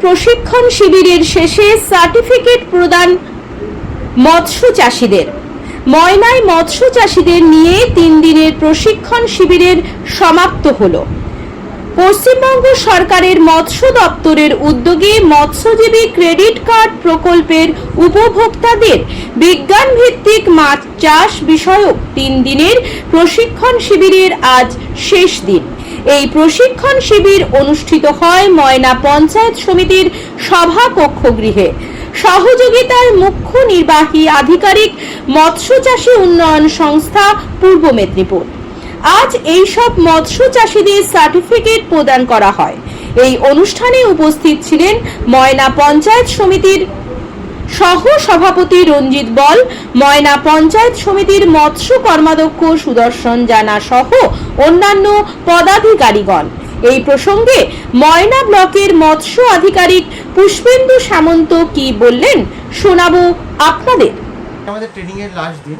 প্রশিক্ষণ শিবিরের শেষে সার্টিফিকেট প্রদান মৎস্য চাষিদের। ময়নায় মৎস্য চাষিদের নিয়ে তিন দিনের প্রশিক্ষণ শিবিরের সমাপ্ত হলো। পশ্চিমবঙ্গ সরকারের মৎস্য দপ্তরের উদ্যোগে মৎস্যজীবী ক্রেডিট কার্ড প্রকল্পের উপভোক্তাদের বিজ্ঞান ভিত্তিক মাছ চাষ বিষয়ক তিন দিনের প্রশিক্ষণ শিবিরের আজ শেষ দিন। এই প্রশিক্ষণ শিবির অনুষ্ঠিত হয় ময়না পঞ্চায়েত সমিতির সভা কক্ষগৃহে সহযোগিতায় মুখ্য নির্বাহী আধিকারিক মৎস্য চাষী উন্নয়ন সংস্থা পূর্ব মেদিনীপুর। আজ এই সব মৎস্য চাষীদের সার্টিফিকেট প্রদান করা হয়। এই অনুষ্ঠানে উপস্থিত ছিলেন ময়না পঞ্চায়েত সমিতির সহ সভাপতি রঞ্জিত বল, ময়না পঞ্চায়েত সমিতির মৎস্য কর্মাধ্যক্ষ সুদর্শন জানা সহ অন্যান্য পদাধিকারীগণ। এই প্রসঙ্গে ময়না ব্লকের মৎস্য আধিকারিক পুষ্পেন্দু সামন্ত কি বললেন শোনাবো আপনাদের। আমাদের ট্রেনিংয়ের লাস্ট দিন,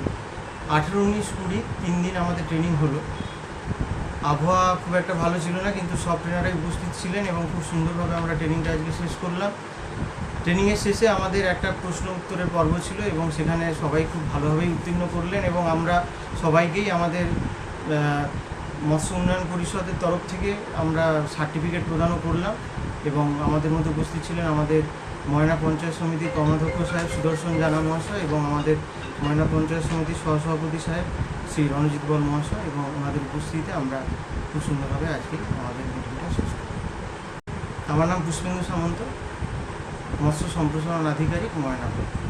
আঠেরো, উনিশ, কুড়ি, তিন দিন আমাদের ট্রেনিং হলো। আবহাওয়া খুব একটা ভালো ছিল না, কিন্তু সব ট্রেনারাই উপস্থিত ছিলেন এবং খুব সুন্দরভাবে আমরা ট্রেনিংটা আজকে শেষ করলাম। ট্রেনিংয়ের শেষে আমাদের একটা প্রশ্ন উত্তরের পর্ব ছিল এবং সেখানে সবাই খুব ভালোভাবেই উত্তীর্ণ করলেন এবং আমরা সবাইকেই আমাদের মৎস্য উন্নয়ন পরিষদের তরফ থেকে আমরা সার্টিফিকেট প্রদানও করলাম এবং আমাদের মধ্যে উপস্থিত ছিলেন আমাদের ময়না পঞ্চায়েত সমিতির কর্মাধ্যক্ষ সাহেব সুদর্শন জানা মহাশয় এবং আমাদের ময়না পঞ্চায়েত সমিতির সহসভাপতি সাহেব শ্রী রণজিৎ বল মহাশয় এবং ওনাদের উপস্থিতিতে আমরা খুব সুন্দরভাবে আজকে আমাদের মিটিংটা শেষ করি আমার নাম পুষ্পেন্দু সামন্ত, মৎস্য সম্প্রসারণ আধিকারিক Moynapur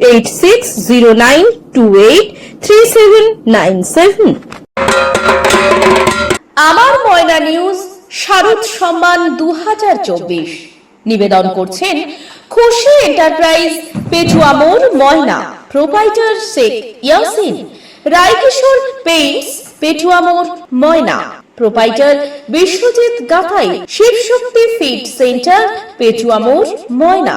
eight six zero nine two eight three seven nine seven আমার ময়না নিউজ, শারদ সম্মান দু হাজার চব্বিশ। নিবেদন করছেন Khushi enterprise Petua Moyna. Proprietor Sheikh Yasin. Raikishore paints Petua মোড়, Moyna. Proprietor Biswajit Gathai, Shivshakti feed centre Petua মোড়, Moyna.